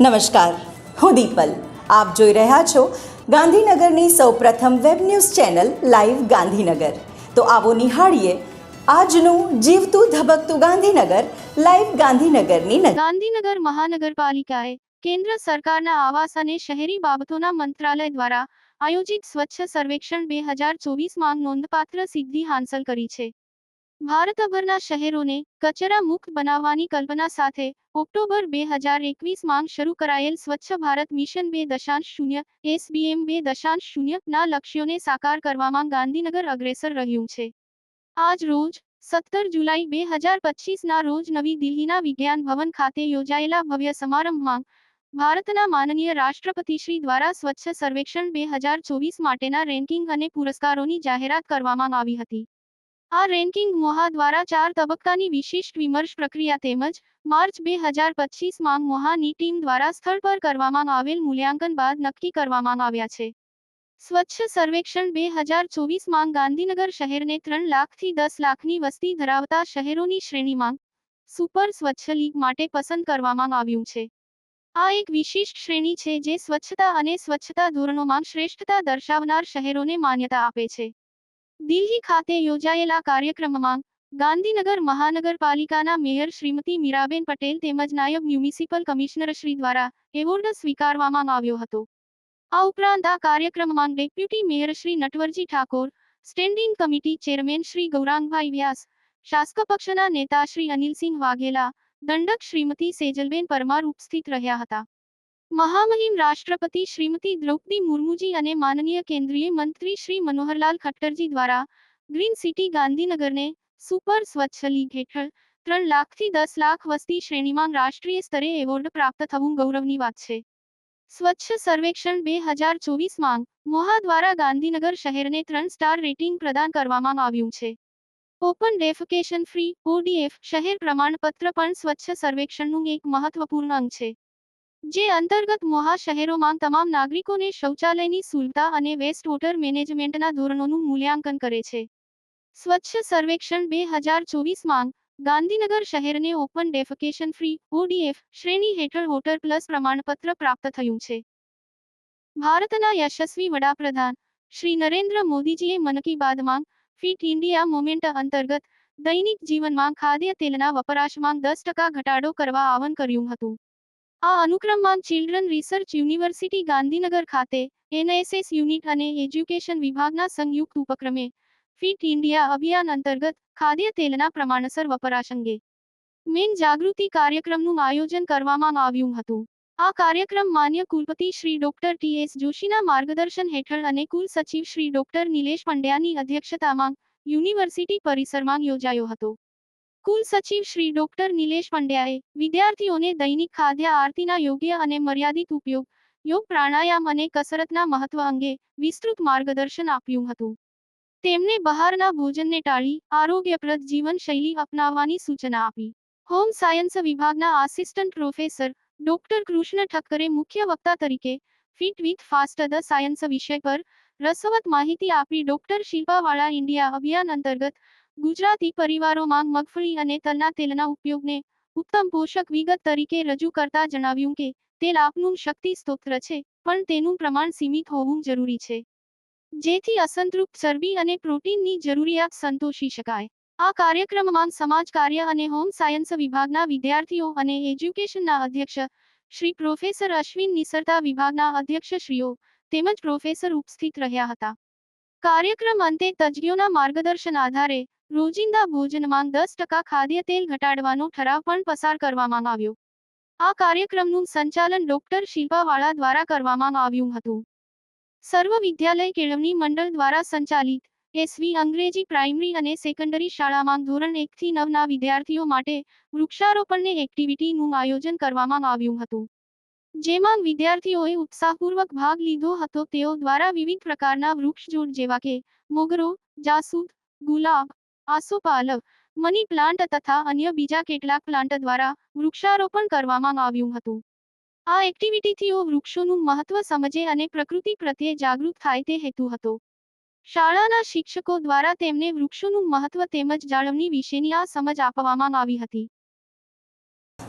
નમસ્કાર. હું દીપલ. આપ જોઈ રહ્યા છો ગાંધીનગરની સૌપ્રથમ web news channel live Gandhinagar. તો આવો નિહાળીએ આજનું જીવતું ધબકતું ગાંધીનગર લાઈવ ગાંધીનગરની ગાંધીનગર મહાનગરપાલિકાએ કેન્દ્ર સરકારના આવાસ અને શહેરી બાબતોના મંત્રાલય દ્વારા આયોજિત સ્વચ્છ સર્વેક્ષણ બે હજાર ચોવીસમાં નોંધપાત્ર સિદ્ધિ હાંસલ કરી છે. ભારતભરના શહેરોને કચરા મુક્ત બનાવવાની કલ્પના સાથે ઓક્ટોબર બે હજાર એકવીસમાં શરૂ કરાયેલ સ્વચ્છ ભારત મિશન બે દશાંશ શૂન્ય, એસબીએમ બે દશાંશ શૂન્ય ના લક્ષ્યોને સાકાર કરવામાં ગાંધીનગર અગ્રેસર રહ્યું છે. આજ રોજ, સત્તર જુલાઈ બે હજાર પચીસના રોજ નવી દિલ્હીના વિજ્ઞાન ભવન ખાતે યોજાયેલા ભવ્ય સમારંભમાં ભારતના માનનીય રાષ્ટ્રપતિશ્રી દ્વારા સ્વચ્છ સર્વેક્ષણ બે હજાર ચોવીસ માટેના રેન્કિંગ અને પુરસ્કારોની જાહેરાત કરવામાં આવી હતી. આ રેન્કિંગ મોહા દ્વારા ચાર તબક્કાની વિશિષ્ટ વિમર્શ પ્રક્રિયા તેમજ માર્ચ બે હજાર પચીસમાં મોહાની ટીમ દ્વારા સ્થળ પર કરવામાં આવેલ મૂલ્યાંકન બાદ નક્કી કરવામાં આવ્યા છે. સ્વચ્છ સર્વેક્ષણ બે હજાર ચોવીસમાં ગાંધીનગર શહેરને ત્રણ લાખથી દસ લાખની વસ્તી ધરાવતા શહેરોની શ્રેણીમાં સુપર સ્વચ્છ લીગ માટે પસંદ કરવામાં આવ્યું છે. આ એક વિશિષ્ટ શ્રેણી છે જે સ્વચ્છતા અને સ્વચ્છતા ધોરણોમાં શ્રેષ્ઠતા દર્શાવનાર શહેરોને માન્યતા આપે છે. દિલ્હી ખાતે યોજાયેલા કાર્યક્રમમાં ગાંધીનગર મહાનગરપાલિકાના મેયર શ્રીમતી મીરાબેન પટેલ તેમજ નાયબ મ્યુનિસિપલ કમિશનર શ્રી દ્વારા એવોર્ડ સ્વીકારવામાં આવ્યો હતો. આ ઉપરાંત આ કાર્યક્રમમાં deputy mayor Shri Natwarji Thakor, standing committee chairman Shri Gaurangbhai Vyas, શાસક પક્ષના નેતા શ્રી અનિલસિંહ વાઘેલા, દંડક શ્રીમતી સેજલબેન પરમાર ઉપસ્થિત રહ્યા હતા. મહામહિમ રાષ્ટ્રપતિ શ્રીમતી દ્રૌપદી મુર્મુજી અને માનનીય કેન્દ્રીય મંત્રી શ્રી મનોહરલાલ ખટ્ટરજી દ્વારા ગ્રીન સિટી ગાંધીનગરને સુપર સ્વચ્છ લીગ હેઠળ ત્રણ લાખથી દસ લાખ વસ્તી શ્રેણીમાં રાષ્ટ્રીય સ્તરે એવોર્ડ પ્રાપ્ત થવું ગૌરવની વાત છે. સ્વચ્છ સર્વેક્ષણ બે હજાર ચોવીસમાં મોહા દ્વારા ગાંધીનગર શહેરને ત્રણ સ્ટાર રેટિંગ પ્રદાન કરવામાં આવ્યું છે. ઓપન ડેફિકેશન ફ્રી ઓડીએફ શહેર પ્રમાણપત્ર પણ સ્વચ્છ સર્વેક્ષણનું એક મહત્વપૂર્ણ અંગ છે. જે અંતર્ગત મોહા શહેરોમાં તમામ નાગરિકોને શૌચાલયની સુલતા અને વેસ્ટ વોટર મેનેજમેન્ટના ધોરણોનું મૂલ્યાંકન કરે છે. સ્વચ્છ સર્વેક્ષણ બે હજાર ચોવીસમાં ગાંધીનગર શહેરને ઓપન ડેફિકેશન ફ્રી ઓડીએફ શ્રેણી હેઠળ વોટર પ્લસ પ્રમાણપત્ર પ્રાપ્ત થયું છે. ભારતના યશસ્વી વડાપ્રધાન શ્રી નરેન્દ્ર મોદીજીએ મન કી બાતમાં ફિટ ઇન્ડિયા મુમેન્ટ અંતર્ગત દૈનિક જીવનમાં ખાદ્ય તેલના વપરાશમાં દસ ટકા ઘટાડો કરવા આહવાન કર્યું હતું. આ અનુક્રમમાં ચિલ્ડ્રન રિસર્ચ યુનિવર્સિટી ગાંધીનગર ખાતે એનએસએસ યુનિટ અને એજ્યુકેશન વિભાગના સંયુક્ત ઉપક્રમે ફિટ ઇન્ડિયા અભિયાન અંતર્ગત ખાદ્ય તેલના પ્રમાણસર વપરાશ અંગે મેન જાગૃતિ કાર્યક્રમનું આયોજન કરવામાં આવ્યું હતું. આ કાર્યક્રમ માન્ય કુલપતિ શ્રી ડોક્ટર ટી એસ જોશીના માર્ગદર્શન હેઠળ અને કુલ સચિવ શ્રી ડોક્ટર નિલેશ પંડ્યાની અધ્યક્ષતામાં યુનિવર્સિટી પરિસરમાં યોજાયો હતો. કુલ સચિવ શ્રી ડોક્ટર નિલેશ પંડ્યાએ વિદ્યાર્થીઓને દૈનિક ખાદ્ય આરતીના યોગ્ય અને મર્યાદિત ઉપયોગ, યોગ પ્રાણાયામ અને કસરતના મહત્વ અંગે વિસ્તૃત માર્ગદર્શન આપ્યું હતું. તેમણે બહારના ભોજનને ટાળી આરોગ્યપ્રદ જીવનશૈલી અપનાવવાની સૂચના આપી. હોમ સાયન્સ વિભાગના આસિસ્ટન્ટ પ્રોફેસર ડોક્ટર કૃષ્ણ ઠક્કરે મુખ્ય વક્તા તરીકે fit with fast the science વિષય પર રસવત માહિતી આપી ડોક્ટર શિલ્પાવાળા ઇન્ડિયા અભિયાન અંતર્ગત ગુજરાતી પરિવારોમાં મગફળી અને તલના તેલના ઉપયોગને ઉત્તમ પોષક વિગત તરીકે રજૂ કરતા જણાવ્યું કે, તેલ આપનું શક્તિ સ્તોત્ર છે, પણ તેનું પ્રમાણ સીમિત હોવું જરૂરી છે. જેથી અસંતૃપ્ત ચરબી અને પ્રોટીનની જરૂરિયાત સંતોષી શકાય. આ કાર્યક્રમમાં સમાજ કાર્ય અને હોમ સાયન્સ વિભાગના વિદ્યાર્થીઓ અને એજ્યુકેશનના અધ્યક્ષ શ્રી પ્રોફેસર અશ્વિન નિસરતા વિભાગના અધ્યક્ષશ્રીઓ તેમજ પ્રોફેસર ઉપસ્થિત રહ્યા હતા. કાર્યક્રમ અંતે તજજ્ઞોના માર્ગદર્શન આધારે રોજિંદા ભોજનમાં દસ ટકા ખાદ્ય તેલ ઘટાડવાનો ઠરાવ પણ પસાર કરવામાં આવ્યો. આ કાર્યક્રમનું સંચાલન ડોક્ટર શિલ્પાવાળા દ્વારા કરવામાં આવ્યું હતું. સર્વ વિદ્યાલય કેળવણી મંડળ દ્વારા સંચાલિત એસવી અંગ્રેજી પ્રાઇમરી અને સેકન્ડરી શાળામાં ધોરણ એકથી નવના વિદ્યાર્થીઓ માટે વૃક્ષારોપણની એક્ટિવિટીનું આયોજન કરવામાં આવ્યું હતું. જેમાં વિદ્યાર્થીઓએ ઉત્સાહપૂર્વક ભાગ લીધો હતો. તેઓ દ્વારા વિવિધ પ્રકારના વૃક્ષ, જોડ જેવા કે મોગરો, જાસૂદ, ગુલાબ આસોપાલવ, મની પ્લાન્ટ તથા અન્ય બીજા કેટલાક પ્લાન્ટ દ્વારા વૃક્ષારોપણ કરવામાં આવ્યું હતું. આ એક્ટિવિટીથીઓ વૃક્ષોનું મહત્વ સમજે અને પ્રકૃતિ પ્રત્યે જાગૃત થાય તે હેતુ હતો. શાળાના શિક્ષકો દ્વારા તેમને વૃક્ષોનું મહત્વ તેમજ જાળવણી વિશેની આ સમજ આપવામાં આવી હતી.